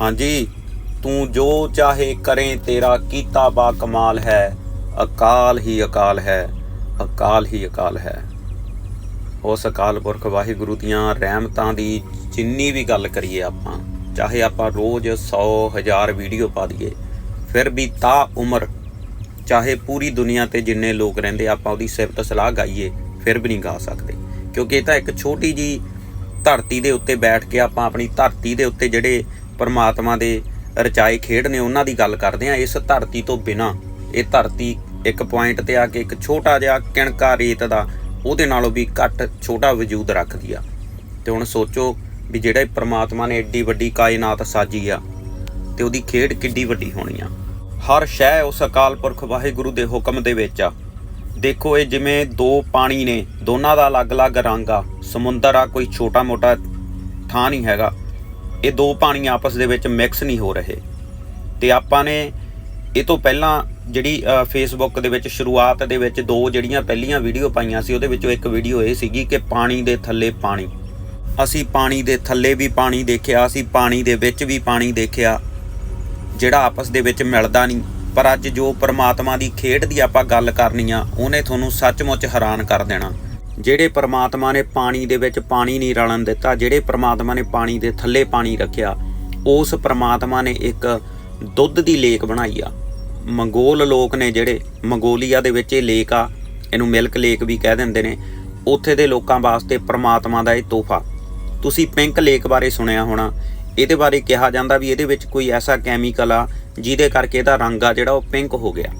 ਹਾਂਜੀ, ਤੂੰ ਜੋ ਚਾਹੇ ਕਰੇ, ਤੇਰਾ ਕੀਤਾ ਬਾ ਕਮਾਲ ਹੈ। ਅਕਾਲ ਹੀ ਅਕਾਲ ਹੈ, ਅਕਾਲ ਹੀ ਅਕਾਲ ਹੈ। ਉਸ ਅਕਾਲ ਪੁਰਖ ਵਾਹਿਗੁਰੂ ਦੀਆਂ ਰਹਿਮਤਾਂ ਦੀ ਜਿੰਨੀ ਵੀ ਗੱਲ ਕਰੀਏ ਆਪਾਂ, ਚਾਹੇ ਆਪਾਂ ਰੋਜ਼ 100 ਹਜ਼ਾਰ ਵੀਡੀਓ ਪਾ ਦਈਏ, ਫਿਰ ਵੀ ਤਾ ਉਮਰ, ਚਾਹੇ ਪੂਰੀ ਦੁਨੀਆ ਤੇ ਜਿੰਨੇ ਲੋਕ ਰਹਿੰਦੇ ਆਪਾਂ ਉਹਦੀ ਸਿਫਤ ਸਲਾਹ ਗਾਈਏ, ਫਿਰ ਵੀ ਨਹੀਂ ਗਾ ਸਕਦੇ। ਕਿਉਂਕਿ ਇਹ ਤਾਂ ਇੱਕ ਛੋਟੀ ਜੀ ਧਰਤੀ ਦੇ ਉੱਤੇ ਬੈਠ ਕੇ ਆਪਾਂ ਆਪਣੀ ਧਰਤੀ ਦੇ ਉੱਤੇ ਜਿਹੜੇ ਪਰਮਾਤਮਾ ਦੇ ਰਚਾਏ ਖੇਡ ਨੇ ਉਹਨਾਂ ਦੀ ਗੱਲ ਕਰਦੇ ਆ ਇਸ ਧਰਤੀ ਤੋਂ ਬਿਨਾ। ਇਹ ਧਰਤੀ ਇੱਕ ਪੁਆਇੰਟ ਤੇ ਆ ਕੇ ਇੱਕ ਛੋਟਾ ਜਿਹਾ ਕਿਣਕਾ ਰੇਤ ਦਾ ਉਹਦੇ ਨਾਲੋਂ ਵੀ ਘੱਟ ਛੋਟਾ ਵਜੂਦ ਰੱਖਦੀ ਆ। ਤੇ ਹੁਣ ਸੋਚੋ ਵੀ ਜਿਹੜਾ ਇਹ ਪ੍ਰਮਾਤਮਾ ਨੇ ਏਡੀ ਵੱਡੀ ਕਾਇਨਾਤ ਸਾਜੀ ਆ ਤੇ ਉਹਦੀ ਖੇਡ ਕਿੱਡੀ ਵੱਡੀ ਹੋਣੀ ਆ। ਹਰ ਸ਼ੈ ਉਸ ਅਕਾਲ ਪੁਰਖ ਵਾਹਿਗੁਰੂ ਦੇ ਹੁਕਮ ਦੇ ਵਿੱਚ ਆ। ਦੇਖੋ ਇਹ ਜਿਵੇਂ ਦੋ ਪਾਣੀ ਨੇ, ਦੋਨਾਂ ਦਾ ਅਲੱਗ-ਅਲੱਗ ਰੰਗ ਆ। ਸਮੁੰਦਰ ਆ, ਕੋਈ ਛੋਟਾ-ਮੋਟਾ ਥਾਂ ਨਹੀਂ ਹੈਗਾ। ਇਹ ਦੋ ਪਾਣੀ ਆਪਸ ਦੇ ਵਿੱਚ ਮਿਕਸ ਨਹੀਂ ਹੋ ਰਹੇ। ਤੇ ਆਪਾਂ ਨੇ ਇਹ ਤੋਂ ਪਹਿਲਾਂ ਜਿਹੜੀ ਫੇਸਬੁੱਕ ਦੇ ਵਿੱਚ ਸ਼ੁਰੂਆਤ ਦੇ ਵਿੱਚ ਦੋ ਜਿਹੜੀਆਂ ਪਹਿਲੀਆਂ ਵੀਡੀਓ ਪਾਈਆਂ ਸੀ, ਉਹਦੇ ਵਿੱਚੋਂ ਇੱਕ ਵੀਡੀਓ ਇਹ ਸੀਗੀ ਕਿ ਪਾਣੀ ਦੇ ਥੱਲੇ ਪਾਣੀ। ਅਸੀਂ ਪਾਣੀ ਦੇ ਥੱਲੇ ਵੀ ਪਾਣੀ ਦੇਖਿਆ, ਅਸੀਂ ਪਾਣੀ ਦੇ ਵਿੱਚ ਵੀ ਪਾਣੀ ਦੇਖਿਆ, ਜਿਹੜਾ ਆਪਸ ਦੇ ਵਿੱਚ ਮਿਲਦਾ ਨਹੀਂ। ਪਰ ਅੱਜ ਜੋ ਪਰਮਾਤਮਾ ਦੀ ਖੇਡ ਦੀ ਆਪਾਂ ਗੱਲ ਕਰਨੀ ਆ, ਉਹਨੇ ਤੁਹਾਨੂੰ ਸੱਚਮੁੱਚ ਹੈਰਾਨ ਕਰ ਦੇਣਾ। ਜਿਹੜੇ ਪ੍ਰਮਾਤਮਾ ਨੇ ਪਾਣੀ ਦੇ ਵਿੱਚ ਪਾਣੀ ਨਹੀਂ ਰਲਣ ਦਿੱਤਾ, ਜਿਹੜੇ ਪ੍ਰਮਾਤਮਾ ਨੇ ਪਾਣੀ ਦੇ ਥੱਲੇ ਪਾਣੀ ਰੱਖਿਆ, ਉਸ ਪ੍ਰਮਾਤਮਾ ਨੇ ਇੱਕ ਦੁੱਧ ਦੀ ਲੇਕ ਬਣਾਈ ਆ। ਮੰਗੋਲ ਲੋਕ ਨੇ ਜਿਹੜੇ, ਮੰਗੋਲੀਆ ਦੇ ਵਿੱਚ ਇਹ ਲੇਕ ਆ, ਇਹਨੂੰ ਮਿਲਕ ਲੇਕ ਵੀ ਕਹਿ ਦਿੰਦੇ ਨੇ, ਉੱਥੇ ਦੇ ਲੋਕਾਂ ਵਾਸਤੇ ਪ੍ਰਮਾਤਮਾ ਦਾ ਇਹ ਤੋਹਫਾ। ਤੁਸੀਂ ਪਿੰਕ ਲੇਕ ਬਾਰੇ ਸੁਣਿਆ ਹੋਣਾ, ਇਹਦੇ ਬਾਰੇ ਕਿਹਾ ਜਾਂਦਾ ਵੀ ਇਹਦੇ ਵਿੱਚ ਕੋਈ ਐਸਾ ਕੈਮੀਕਲ ਆ ਜਿਹਦੇ ਕਰਕੇ ਇਹਦਾ ਰੰਗ ਆ ਜਿਹੜਾ ਉਹ ਪਿੰਕ ਹੋ ਗਿਆ।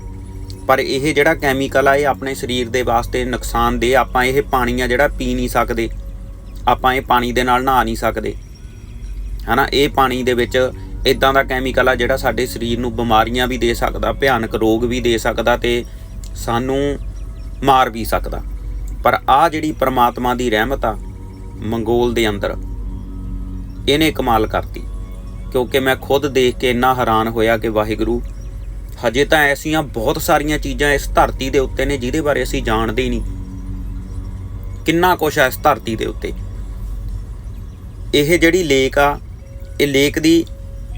ਪਰ ਇਹ ਜਿਹੜਾ ਕੈਮੀਕਲ ਆ, ਇਹ ਆਪਣੇ ਸਰੀਰ ਦੇ ਵਾਸਤੇ ਨੁਕਸਾਨਦੇਹ ਆਪਾਂ ਇਹ ਪਾਣੀ ਆ ਜਿਹੜਾ ਪੀ ਨਹੀਂ ਸਕਦੇ, ਆਪਾਂ ਇਹ ਪਾਣੀ ਦੇ ਨਾਲ ਨਹਾ ਨਹੀਂ ਸਕਦੇ। ਹਨਾ, ਇਹ ਪਾਣੀ ਦੇ ਵਿੱਚ ਇਦਾਂ ਦਾ ਕੈਮੀਕਲ ਆ ਜਿਹੜਾ ਸਾਡੇ ਸਰੀਰ ਨੂੰ ਬਿਮਾਰੀਆਂ ਵੀ ਦੇ ਸਕਦਾ, ਭਿਆਨਕ ਰੋਗ ਵੀ ਦੇ ਸਕਦਾ ਤੇ ਸਾਨੂੰ ਮਾਰ ਵੀ ਸਕਦਾ। ਪਰ ਆ ਜਿਹੜੀ ਪ੍ਰਮਾਤਮਾ ਦੀ ਰਹਿਮਤ ਆ, ਮੰਗੋਲ ਦੇ ਅੰਦਰ, ਇਹਨੇ ਕਮਾਲ ਕਰਤੀ। ਕਿਉਂਕਿ ਮੈਂ ਖੁਦ ਦੇਖ ਕੇ ਇੰਨਾ ਹੈਰਾਨ ਹੋਇਆ ਕਿ ਵਾਹਿਗੁਰੂ ਹਜੇ ਤਾਂ ਐਸੀਆਂ ਬਹੁਤ ਸਾਰੀਆਂ ਚੀਜ਼ਾਂ ਇਸ ਧਰਤੀ ਦੇ ਉੱਤੇ ਨੇ ਜਿਹਦੇ ਬਾਰੇ ਅਸੀਂ ਜਾਣਦੇ ਹੀ ਨਹੀਂ। ਕਿੰਨਾ ਕੁਛ ਹੈ ਇਸ ਧਰਤੀ ਦੇ ਉੱਤੇ। ਇਹ ਜਿਹੜੀ ਲੇਕ ਆ, ਇਹ ਲੇਕ ਦੀ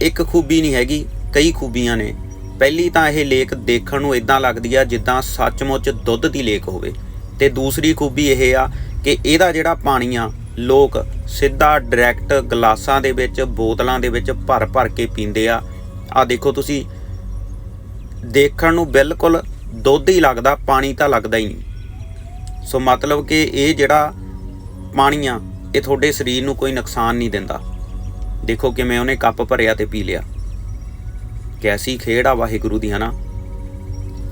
ਇੱਕ ਖੂਬੀ ਨਹੀਂ ਹੈਗੀ, ਕਈ ਖੂਬੀਆਂ ਨੇ। ਪਹਿਲੀ ਤਾਂ ਇਹ ਲੇਕ ਦੇਖਣ ਨੂੰ ਇਦਾਂ ਲੱਗਦੀ ਆ ਜਿੱਦਾਂ ਸੱਚਮੁੱਚ ਦੁੱਧ ਦੀ ਲੇਕ ਹੋਵੇ। ਤੇ ਦੂਸਰੀ ਖੂਬੀ ਇਹ ਆ ਕਿ ਇਹਦਾ ਜਿਹੜਾ ਪਾਣੀ ਆ, ਲੋਕ ਸਿੱਧਾ ਡਾਇਰੈਕਟ ਗਲਾਸਾਂ ਦੇ ਵਿੱਚ, ਬੋਤਲਾਂ ਦੇ ਵਿੱਚ ਭਰ ਭਰ ਕੇ ਪੀਂਦੇ ਆ। ਆ ਦੇਖੋ ਤੁਸੀਂ ਦੇਖਣ ਨੂੰ ਬਿਲਕੁਲ ਦੁੱਧ ਹੀ ਲੱਗਦਾ, ਪਾਣੀ ਤਾਂ ਲੱਗਦਾ ਹੀ ਨਹੀਂ। ਸੋ ਮਤਲਬ ਕਿ ਇਹ ਜਿਹੜਾ ਪਾਣੀ ਆ, ਇਹ ਤੁਹਾਡੇ ਸਰੀਰ ਨੂੰ ਕੋਈ ਨੁਕਸਾਨ ਨਹੀਂ ਦਿੰਦਾ। ਦੇਖੋ ਕਿਵੇਂ ਉਹਨੇ ਕੱਪ ਭਰਿਆ ਤੇ ਪੀ ਲਿਆ। ਕੈਸੀ ਖੇਡ ਆ ਵਾਹਿਗੁਰੂ ਦੀ, ਹਨਾ?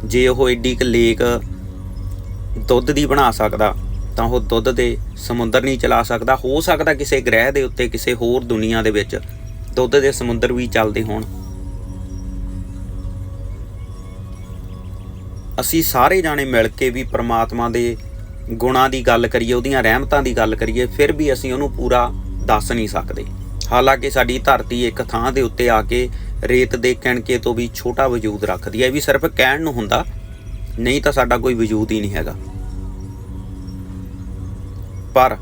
ਜੇ ਉਹ ਏਡੀ ਕ ਲੇਕ ਦੁੱਧ ਦੀ ਬਣਾ ਸਕਦਾ, ਤਾਂ ਉਹ ਦੁੱਧ ਦੇ ਸਮੁੰਦਰ ਨਹੀਂ ਚਲਾ ਸਕਦਾ। ਹੋ ਸਕਦਾ ਕਿਸੇ ਗ੍ਰਹਿ ਦੇ ਉੱਤੇ, ਕਿਸੇ ਹੋਰ ਦੁਨੀਆ ਦੇ ਵਿੱਚ ਦੁੱਧ ਦੇ ਸਮੁੰਦਰ ਵੀ ਚੱਲਦੇ ਹੋਣ। ਅਸੀਂ ਸਾਰੇ ਜਾਣੇ ਮਿਲ ਕੇ ਵੀ ਪ੍ਰਮਾਤਮਾ ਦੇ ਗੁਣਾਂ ਦੀ ਗੱਲ ਕਰੀਏ, ਉਹਦੀਆਂ ਰਹਿਮਤਾਂ ਦੀ ਗੱਲ ਕਰੀਏ, ਫਿਰ ਵੀ ਅਸੀਂ ਉਹਨੂੰ ਪੂਰਾ ਦੱਸ ਨਹੀਂ ਸਕਦੇ। ਹਾਲਾਂਕਿ ਸਾਡੀ ਧਰਤੀ ਇੱਕ ਥਾਂ ਦੇ ਉੱਤੇ ਆ ਕੇ ਰੇਤ ਦੇ ਕਣਕੇ ਤੋਂ ਵੀ ਛੋਟਾ ਵਜੂਦ ਰੱਖਦੀ ਹੈ। ਇਹ ਵੀ ਸਿਰਫ ਕਹਿਣ ਨੂੰ ਹੁੰਦਾ, ਨਹੀਂ ਤਾਂ ਸਾਡਾ ਕੋਈ ਵਜੂਦ ਹੀ ਨਹੀਂ ਹੈਗਾ। ਪਰ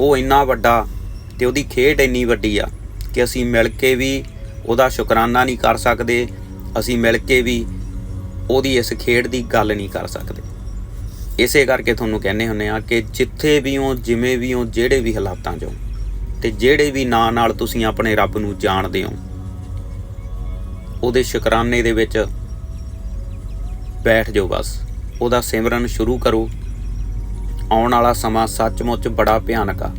ਉਹ ਇੰਨਾ ਵੱਡਾ ਤੇ ਉਹਦੀ ਖੇਡ ਇੰਨੀ ਵੱਡੀ ਆ ਕਿ ਅਸੀਂ ਮਿਲ ਕੇ ਵੀ ਉਹਦਾ ਸ਼ੁਕਰਾਨਾ ਨਹੀਂ ਕਰ ਸਕਦੇ, ਅਸੀਂ ਮਿਲ ਕੇ ਵੀ ਉਹਦੀ ਇਸ ਖੇਡ ਦੀ ਗੱਲ ਨਹੀਂ ਕਰ ਸਕਦੇ। ਇਸੇ ਕਰਕੇ ਤੁਹਾਨੂੰ ਕਹਿੰਦੇ ਹੁੰਨੇ ਆ ਕਿ ਜਿੱਥੇ ਵੀ ਹੋ, ਜਿਵੇਂ ਵੀ ਹੋ, ਜਿਹੜੇ ਵੀ ਹਾਲਾਤਾਂ 'ਚ ਹੋ, ਤੇ ਜਿਹੜੇ ਵੀ ਨਾਂ ਨਾਲ ਤੁਸੀਂ ਆਪਣੇ ਰੱਬ ਨੂੰ ਜਾਣਦੇ ਹੋ, ਉਹਦੇ ਸ਼ੁਕਰਾਨੇ ਦੇ ਵਿੱਚ ਬੈਠ ਜਾਓ ਬਸ। ਉਹਦਾ ਸਿਮਰਨ ਸ਼ੁਰੂ ਕਰੋ। ਆਉਣ ਵਾਲਾ ਸਮਾਂ ਸੱਚਮੁੱਚ ਬੜਾ ਭਿਆਨਕ ਆ।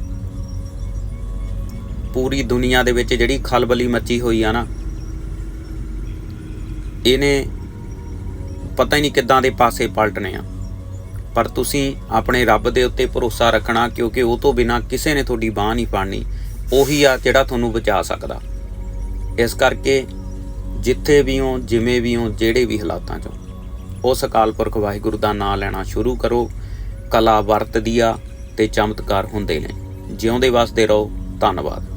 ਪੂਰੀ ਦੁਨੀਆ ਦੇ ਵਿੱਚ ਜਿਹੜੀ ਖਲਬਲੀ ਮੱਚੀ ਹੋਈ ਆ ਨਾ, ਇਹਨੇ ਪਤਾ ਹੀ ਨਹੀਂ ਕਿੱਦਾਂ ਦੇ ਪਾਸੇ ਪਲਟਨੇ ਆ। ਪਰ ਤੁਸੀਂ ਆਪਣੇ ਰੱਬ ਦੇ ਉੱਤੇ ਭਰੋਸਾ ਰੱਖਣਾ ਕਿਉਂਕਿ ਉਹ ਤੋਂ ਬਿਨਾ ਕਿਸੇ ਨੇ ਤੁਹਾਡੀ ਬਾਹ ਨਹੀਂ ਫੜਨੀ। ਉਹੀ ਆ ਜਿਹੜਾ ਤੁਹਾਨੂੰ ਬਚਾ ਸਕਦਾ। ਇਸ ਕਰਕੇ ਜਿੱਥੇ ਵੀ ਹੋ ਜਿਵੇਂ ਵੀ ਹੋ ਜਿਹੜੇ ਵੀ ਹਾਲਾਤਾਂ 'ਚ ਹੋ, ਉਸ ਅਕਾਲ ਪੁਰਖ ਵਾਹਿਗੁਰੂ ਦਾ ਨਾਮ ਲੈਣਾ ਸ਼ੁਰੂ ਕਰੋ। ਕਲਾ ਵਰਤਦੀ ਆ ਤੇ ਚਮਤਕਾਰ ਹੁੰਦੇ ਨੇ। ਜਿਉਂਦੇ ਵਸਦੇ ਰਹੋ। ਧੰਨਵਾਦ।